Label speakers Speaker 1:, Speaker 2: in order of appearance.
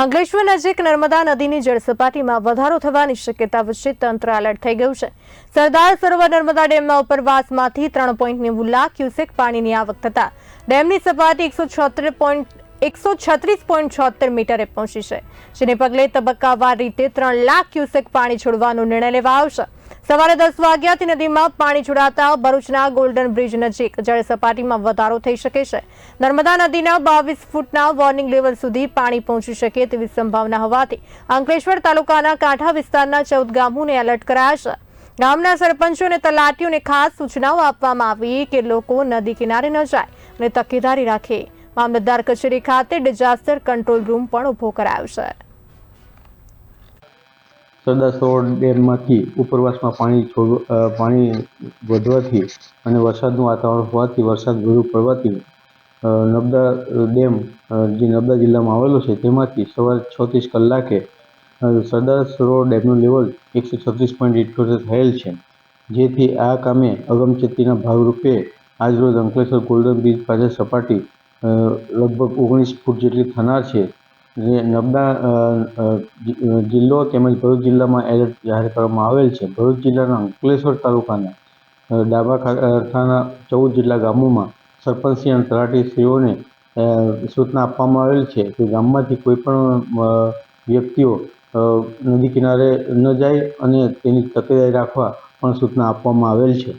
Speaker 1: અંકલેશ્વર નજીક નર્મદા નદીની જળસપાટીમાં વધારો થવાની શક્યતા વચ્ચે તંત્ર એલર્ટ થઈ ગયું છે. સરદાર સરોવર નર્મદા ડેમના ઉપરવાસમાંથી ત્રણ પોઈન્ટ નેવું લાખ ક્યુસેક પાણીની આવક થતા ડેમની સપાટી એકસો છોતેર પોઈન્ટ એકસો છત્રીસ પોઈન્ટ છોતેર મીટરે પહોંચી છે. જેને પગલે તબક્કાવાર રીતે ત્રણ લાખ ક્યુસેક પાણી છોડવાનો નિર્ણય લેવા આવશે. સવારે દસ વાગ્યાથી નદીમાં પાણી છોડાતા ભરૂચના ગોલ્ડન બ્રિજ નજીક જળ સપાટીમાં વધારો થઈ શકે છે. નર્મદા નદીના બાવીસ ફૂટના વોર્નિંગ લેવલ સુધી પાણી પહોંચી શકે તેવી સંભાવના હોવાથી અંકલેશ્વર તાલુકાના કાંઠા વિસ્તારના ચૌદ ગામોને એલર્ટ કરાયા છે ગામના સરપંચો અને તલાટીઓને ખાસ સૂચનાઓ આપવામાં આવી કે લોકો નદી કિનારે ન જાય અને તકેદારી રાખે. મામલતદાર કચેરી ખાતે ડિઝાસ્ટર કંટ્રોલ રૂમ પણ ઊભો કરાયો છે.
Speaker 2: સરદાર સરોવર ડેમમાંથી ઉપરવાસમાં પાણી પાણી વધવાથી અને વરસાદનું વાતાવરણ હોવાથી વરસાદ વધુ પડવાથી નબદા ડેમ જે નર્મદા જિલ્લામાં આવેલો છે તેમાંથી સવારે છત્રીસ કલાકે સરદાર સરોવર ડેમનું લેવલ એકસો છત્રીસ પોઈન્ટ ઇઠ્યોતેર થયેલ છે. જેથી આ કામે અગમચેતીના ભાગરૂપે આજરોજ અંકલેશ્વર ગોલ્ડન બ્રિજ પાસે સપાટી લગભગ ઓગણીસ ફૂટ જેટલી થનાર છે. જે નર્મદા જિલ્લો તેમજ ભરૂચ જિલ્લામાં એલર્ટ જાહેર કરવામાં આવેલ છે. ભરૂચ જિલ્લાના અંકલેશ્વર તાલુકાના ડાબા ખાતાના ચૌદ જેટલા ગામોમાં સરપંચશ્રી અને તલાટીશ્રીઓને સૂચના આપવામાં આવેલ છે કે ગામમાંથી કોઈ પણ વ્યક્તિઓ નદી કિનારે ન જાય અને તેની તકેદારી રાખવા પણ સૂચના આપવામાં આવેલ છે.